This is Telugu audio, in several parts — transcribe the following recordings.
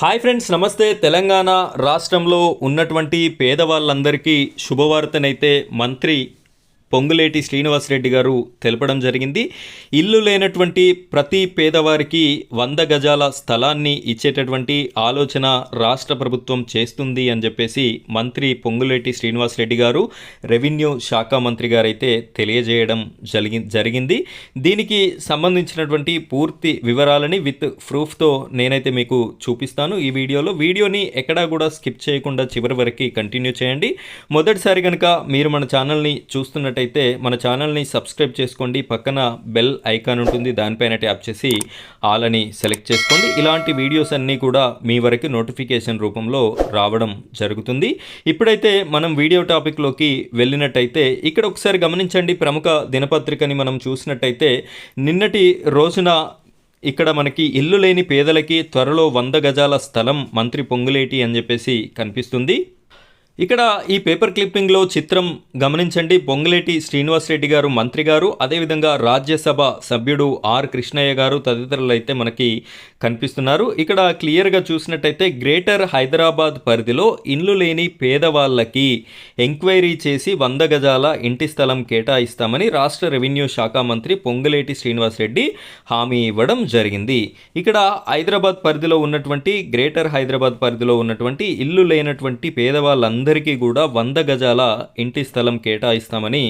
హాయ్ ఫ్రెండ్స్ నమస్తే. తెలంగాణ రాష్ట్రంలో ఉన్నటువంటి పేదవాళ్ళందరికీ శుభవార్తనైతే మంత్రి పొంగులేటి శ్రీనివాసరెడ్డి గారు తెలపడం జరిగింది. ఇల్లు లేనటువంటి ప్రతి పేదవారికి వంద గజాల స్థలాన్ని ఇచ్చేటటువంటి ఆలోచన రాష్ట్ర ప్రభుత్వం చేస్తుంది అని చెప్పేసి మంత్రి పొంగులేటి శ్రీనివాసరెడ్డి గారు రెవెన్యూ శాఖ మంత్రి గారైతే తెలియజేయడం జరిగి జరిగింది. దీనికి సంబంధించినటువంటి పూర్తి వివరాలని విత్ ప్రూఫ్తో నేనైతే మీకు చూపిస్తాను ఈ వీడియోలో. వీడియోని ఎక్కడా కూడా స్కిప్ చేయకుండా చివరి వరకు కంటిన్యూ చేయండి. మొదటిసారి కనుక మీరు మన ఛానల్ని చూస్తున్నట్టు చూస్తున్నట్టయితే మన ఛానల్ని సబ్స్క్రైబ్ చేసుకోండి. పక్కన బెల్ ఐకాన్ ఉంటుంది. దానిపైన ట్యాప్ చేసి ఆల్ అని సెలెక్ట్ చేసుకోండి. ఇలాంటి వీడియోస్ అన్నీ కూడా మీ వరకు నోటిఫికేషన్ రూపంలో రావడం జరుగుతుంది. ఇప్పుడైతే మనం వీడియో టాపిక్లోకి వెళ్ళినట్టయితే ఇక్కడ ఒకసారి గమనించండి. ప్రముఖ దినపత్రికని మనం చూసినట్టయితే నిన్నటి రోజున ఇక్కడ మనకి ఇల్లు లేని పేదలకి త్వరలో వంద గజాల స్థలం మంత్రి పొంగులేటి అని చెప్పేసి కనిపిస్తుంది. ఇక్కడ ఈ పేపర్ క్లిప్పింగ్లో చిత్రం గమనించండి. పొంగులేటి శ్రీనివాసరెడ్డి గారు మంత్రి గారు అదేవిధంగా రాజ్యసభ సభ్యుడు ఆర్ కృష్ణయ్య గారు తదితరులు అయితే మనకి కనిపిస్తున్నారు. ఇక్కడ క్లియర్గా చూసినట్టయితే గ్రేటర్ హైదరాబాద్ పరిధిలో ఇల్లు లేని పేదవాళ్ళకి ఎంక్వైరీ చేసి వంద గజాల ఇంటి స్థలం కేటాయిస్తామని రాష్ట్ర రెవెన్యూ శాఖ మంత్రి పొంగులేటి శ్రీనివాసరెడ్డి హామీ ఇవ్వడం జరిగింది. ఇక్కడ హైదరాబాద్ పరిధిలో ఉన్నటువంటి గ్రేటర్ హైదరాబాద్ పరిధిలో ఉన్నటువంటి ఇల్లు లేనటువంటి పేదవాళ్ళందరూ అందరికీ కూడా వంద గజాల ఇంటి స్థలం కేటాయిస్తామని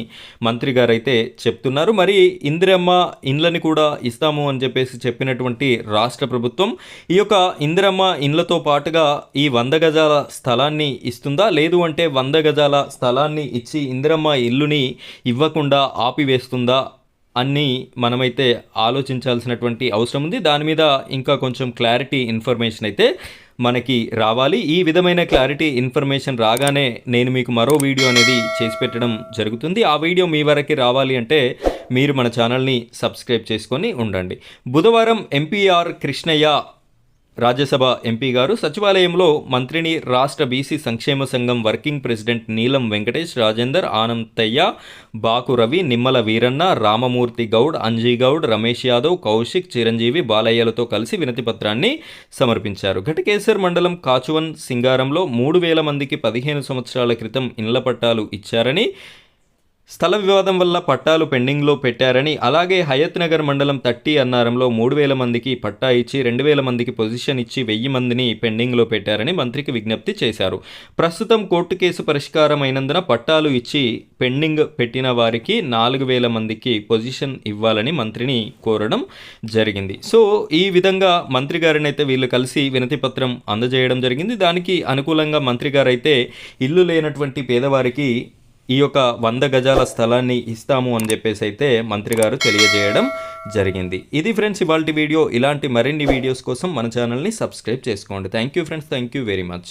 మంత్రి గారైతే చెప్తున్నారు. మరి ఇందిరమ్మ ఇండ్లని కూడా ఇస్తాము అని చెప్పేసి చెప్పినటువంటి రాష్ట్ర ప్రభుత్వం ఈ యొక్క ఇందిరమ్మ ఇండ్లతో పాటుగా ఈ వంద గజాల స్థలాన్ని ఇస్తుందా? లేదు అంటే వంద గజాల స్థలాన్ని ఇచ్చి ఇందిరమ్మ ఇల్లుని ఇవ్వకుండా ఆపివేస్తుందా? అన్నీ మనమైతే ఆలోచించాల్సినటువంటి అవసరం ఉంది. దాని మీద ఇంకా కొంచెం క్లారిటీ ఇన్ఫర్మేషన్ అయితే మనకి రావాలి. ఈ విధమైన క్లారిటీ ఇన్ఫర్మేషన్ రాగానే నేను మీకు మరో వీడియో అనేది చేసి పెట్టడం జరుగుతుంది. ఆ వీడియో మీ వరకు రావాలి అంటే మీరు మన ఛానల్ని సబ్స్క్రైబ్ చేసుకొని ఉండండి. బుధవారం ఎంపీఆర్ కృష్ణయ్య రాజ్యసభ ఎంపీ గారు సచివాలయంలో మంత్రిని రాష్ట్ర బీసీ సంక్షేమ సంఘం వర్కింగ్ ప్రెసిడెంట్ నీలం వెంకటేష్ రాజేందర్ ఆనందయ్య బాకు రవి నిమ్మల వీరన్న రామమూర్తి గౌడ్ అంజీ గౌడ్ రమేష్ యాదవ్ కౌశిక్ చిరంజీవి బాలయ్యలతో కలిసి వినతిపత్రాన్ని సమర్పించారు. ఘటకేసర్ మండలం కాచువన్ సింగారంలో మూడు వేల మందికి పదిహేను సంవత్సరాల క్రితం ఇండ్ల పట్టాలు ఇచ్చారని స్థల వివాదం వల్ల పట్టాలు పెండింగ్లో పెట్టారని అలాగే హయత్ నగర్ మండలం తట్టి అన్నారంలో మూడు వేల మందికి పట్టా ఇచ్చి రెండు వేల మందికి పొజిషన్ ఇచ్చి వెయ్యి మందిని పెండింగ్లో పెట్టారని మంత్రికి విజ్ఞప్తి చేశారు. ప్రస్తుతం కోర్టు కేసు పరిష్కారం అయినందున పట్టాలు ఇచ్చి పెండింగ్ పెట్టిన వారికి నాలుగు వేల మందికి పొజిషన్ ఇవ్వాలని మంత్రిని కోరడం జరిగింది. సో ఈ విధంగా మంత్రి గారిని అయితే వీళ్ళు కలిసి వినతిపత్రం అందజేయడం జరిగింది. దానికి అనుకూలంగా మంత్రి గారైతే ఇల్లు లేనటువంటి పేదవారికి ఈ యొక్క వంద గజాల స్థలాన్ని ఇస్తాము అని చెప్పేసి అయితే మంత్రి గారు తెలియజేయడం జరిగింది. ఇది ఫ్రెండ్స్ ఇవాళ వీడియో. ఇలాంటి మరిన్ని వీడియోస్ కోసం మన ఛానల్ని సబ్స్క్రైబ్ చేసుకోండి. Thank you friends thank you very much